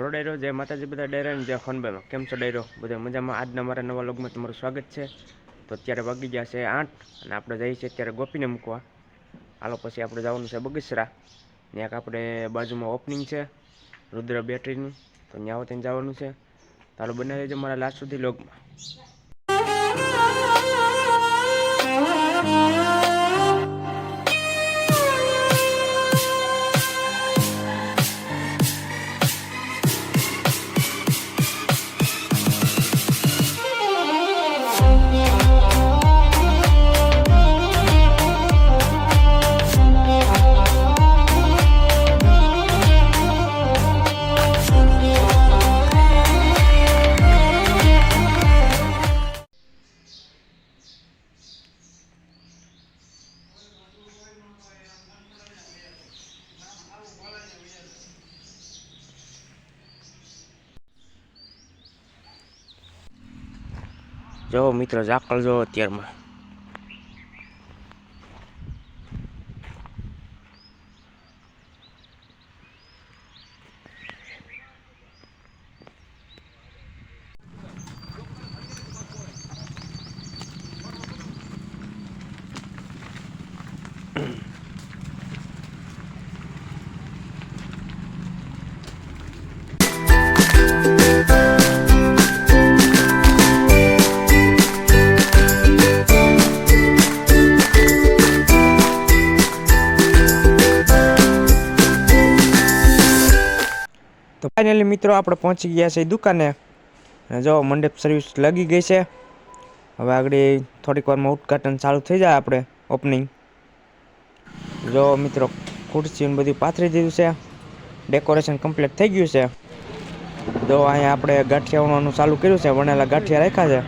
હાલો ડાયરો, જય માતાજી બધા ડાયરા જય ખોનભાઈમાં. કેમ છો ડાયરો? બધા મજામાં? આજના મારા નવા લોગમાં તમારું સ્વાગત છે. તો અત્યારે વાગી ગયા છે આઠ અને આપણે જઈએ છીએ અત્યારે ગોપીને મૂકવા. હાલો પછી આપણે જવાનું છે બગીસરા. ત્યાં આપણે બાજુમાં ઓપનિંગ છે, રુદ્ર બેટરીનું. તો ત્યાં ત્યાં જવાનું છે. તો હાલો બનાવી દેજો મારા લાસ્ટ સુધી લોગમાં જો મિત્રો ઝાકળ જો અત્યારમાં. ફાઇનલી મિત્રો, આપણે પહોંચી ગયા છે દુકાને. અને જો, મંડપ સર્વિસ લાગી ગઈ છે. હવે આગળ થોડીક વારમાં ઉદઘાટન ચાલુ થઈ જાય આપણે ઓપનિંગ જો, મિત્રો, ખુરશી ને બધું પાથરી દીધું છે. ડેકોરેશન કમ્પ્લીટ થઈ ગયું છે. જો, અહીંયા આપણે ગાંઠિયા ઉણવાનું ચાલુ કર્યું છે, વણેલા ગાંઠિયા રાખ્યા છે.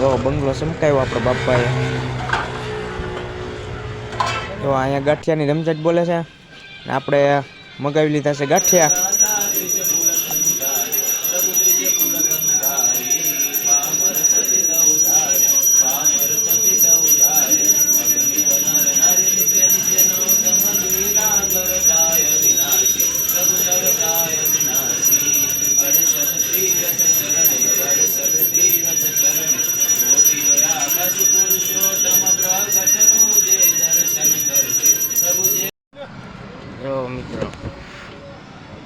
જો, બંગલો ચમકાયો આપણે બાપાએ. જો, અહીંયા ગાંઠિયાની રમઝટ બોલે છે. આપણે મગાવી લીધા છે ગાંઠિયા.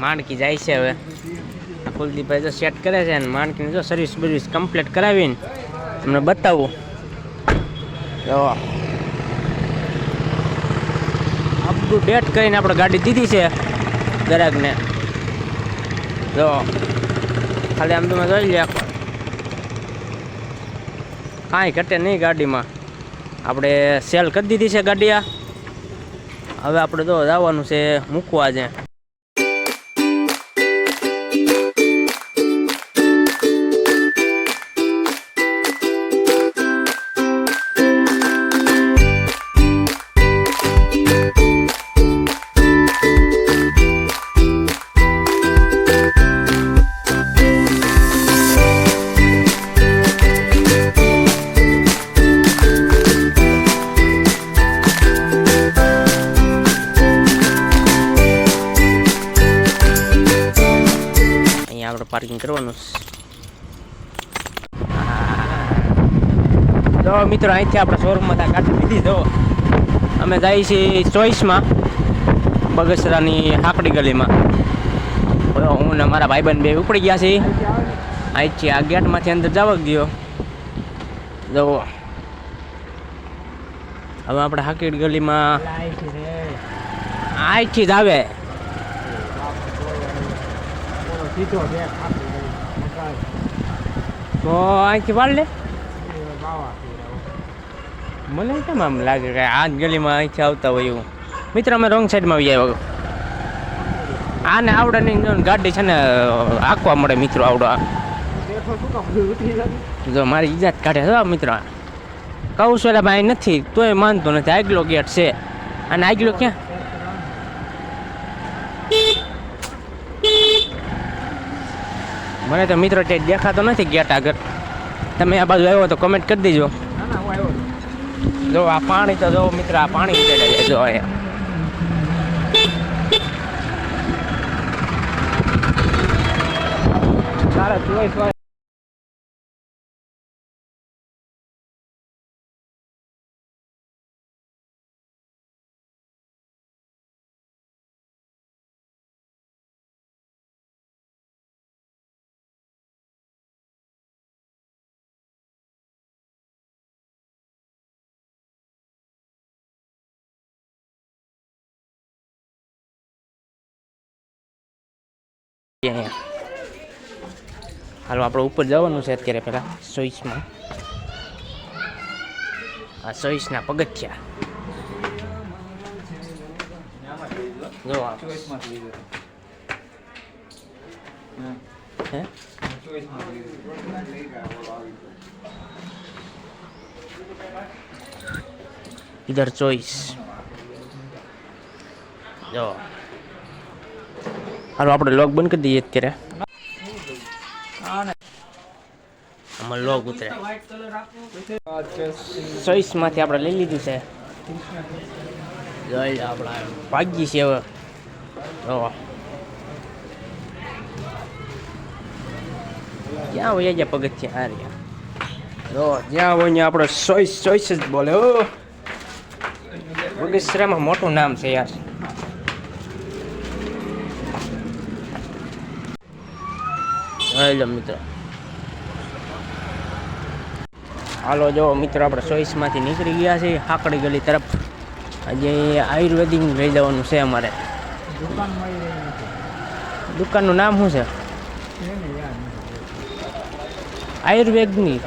માણકી જાય છે હવે. કુલદીપભાઈ જો સેટ કરે છે ને, માણકીને જો સર્વિસ બર્વિસ કમ્પ્લીટ કરાવીને તમને બતાવું. જો. અપ ટુ ડેટ કરીને આપણે ગાડી દીધી છે ગ્રાહકને જો. ખાલી આમ તમે જોઈ લે કાંઈ ઘટે નહીં ગાડીમાં. આપણે સેલ કરી દીધી છે ગાડી આ. હવે આપણે તો જવાનું છે મૂકવા છે પાર્કિંગ કરવાનું છે જો મિત્રો અહીંથી આપણે શોરૂમમાં ત્યાં કાઢી લીધી જો અમે જઈએ છીએ ચોઈસમાં બગસરાની હાકડી ગલીમાં. હું ને મારા ભાઈબંધ બે ઉપડી ગયા છીએ. અહીંથી આ ગેટમાંથી અંદર જવા ગયો. જો હવે આપણે હાકડી ગલીમાં અહીંથી જ આવે. તો અહીંથી વાળ લે મને કેમ આમ લાગે કે આ ગલીમાં અહીંથી આવતા હોય એવું? મિત્ર રોંગ સાઈડમાં આવી આવ્યા આને આવડે નહીં ગાડી છે ને આંકવા મળે મિત્રો આવડો જો મારી ઈજાત કાઢે છે મિત્રો. એટલે ભાઈ નથી, તોય માનતો નથી. આગલો ગેટ છે. અને આગલો ક્યાં? મને તો મિત્રો તે દેખાતો નથી ગેટ આગળ. તમે આ બાજુ આવ્યો તો કમેન્ટ કરી દેજો. જો આ પાણી તો જો મિત્ર આ પાણી જો અહીંયા. સારા ચોઈસ અહીંયા હાલો આપણે ઉપર જવાનું છે અત્યારે પહેલાં સોઈસમાં આ સોઈસના પગથિયા જો આ. હે ઇધર ચોઈસ જો હાલો, આપણે લોક બંધ કરી દઈએ અત્યારે. આમાં લોગ ઉતરે. ચોઈસમાંથી આપણે લઈ લીધું છે. આપણે ભાગી છે હવે. ક્યાં હોય જ્યાં પગથિયા? હાર્યા જો, જ્યાં હોય ત્યાં આપણે ચોઈસ ચોઈસ જ બોલે, હો. બગસરામાં મોટું નામ છે યાર. હેલો મિત્ર. હાલો જો મિત્રો, આપણે ચોઈસમાંથી નીકળી ગયા છીએ હાકડી ગલી તરફ. આજે આયુર્વેદિક લઈ જવાનું છે અમારે. દુકાનનું નામ શું છે? આયુર્વેદની.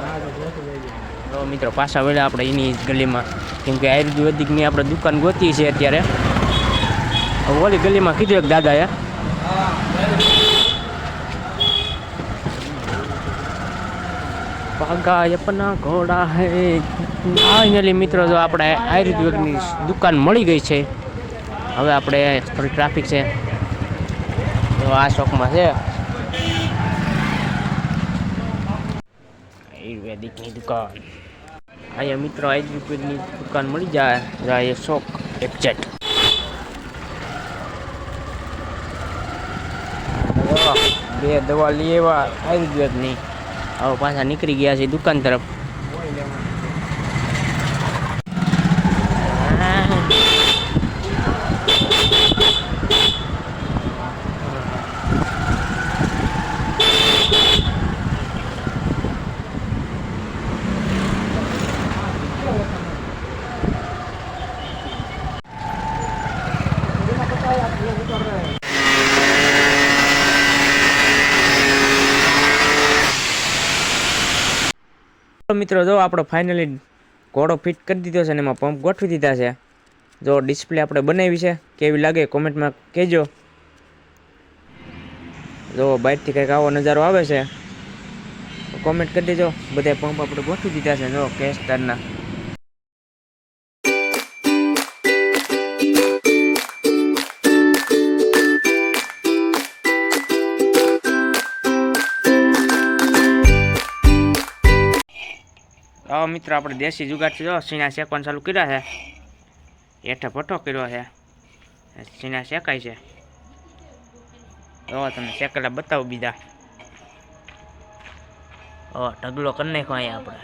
તો મિત્રો, પાછા વળ્યા આપણે એની ગલીમાં. કેમ કે આયુર્વેદિકની આપણે દુકાન ગોતી છે અત્યારે. ઓલી ગલીમાં કીધું એક દાદાએ પાગા અપના ઘોડા હે. ફાઇનલી મિત્રો, જો આપણે આયુર્વેદની દુકાન મળી ગઈ છે. હવે આપણે થોડી ટ્રાફિક છે. તો આ શોખમાં છે. આયુર્વેદિકની દુકાન. અહીંયા મિત્રો આયુર્વેદની દુકાન મળી જાય. જાય શોખ એક્ઝેક્ટ બે દવા લેવા આયુર્વેદની. હવે પાછા નીકળી ગયા છે દુકાન તરફ તો મિત્રો, જો આપણો ફાઇનલી ઘોડો ફિટ કરી દીધો છે અને એમાં પંપ ગોઠવી દીધા છે. જો ડિસ્પ્લે આપણે બનાવી છે, કેવી લાગે કોમેન્ટમાં કહેજો. જો બાઇકથી કંઈક આવો નજારો આવે છે કોમેન્ટ કરી દેજો. બધા પંપ આપણે ગોઠવી દીધા છે, જો કેસ્ટરના હવે મિત્રો, આપણે દેશી જુગાડ છે, જો, સીના શેકવાનું ચાલુ કર્યા છે. હેઠે ભઠ્ઠો કર્યો છે. સીના શેકાય છે. તો તમને શેકેલા બતાવું બીજા. ઓ ઢગલો કરી નાખો અહીંયા આપણે.